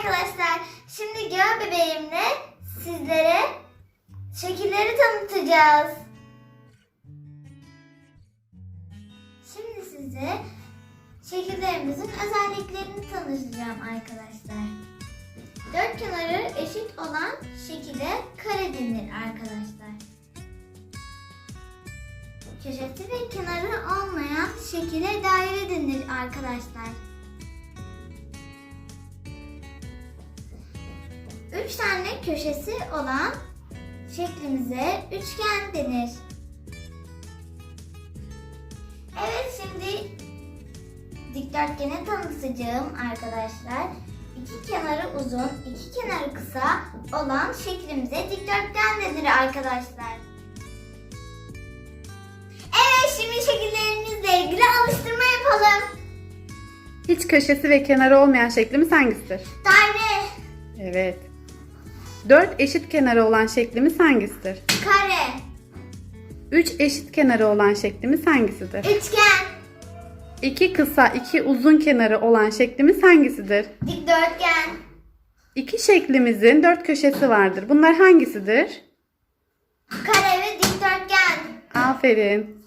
arkadaşlar. Şimdi Göğe bebeğimle sizlere şekilleri tanıtacağız. Şimdi size şekillerimizin özelliklerini tanıtacağım arkadaşlar. Dört kenarı eşit olan şekile kare denir arkadaşlar. Köşesi ve kenarı olmayan şekile daire denir arkadaşlar. Üç tane köşesi olan şeklimize üçgen denir. Evet şimdi dikdörtgeni tanıtacağım arkadaşlar. İki kenarı uzun, iki kenarı kısa olan şeklimize dikdörtgen denir arkadaşlar. Evet şimdi şekillerimizle ilgili alıştırma yapalım. Hiç köşesi ve kenarı olmayan şeklimiz hangisidir? Daire, Evet. Dört eşit kenarı olan şeklimiz hangisidir? kare, Üç eşit kenarı olan şeklimiz hangisidir? üçgen, İki kısa, iki uzun kenarı olan şeklimiz hangisidir? dikdörtgen, İki şeklimizin dört köşesi vardır. Bunlar hangisidir? kare ve dikdörtgen. Aferin.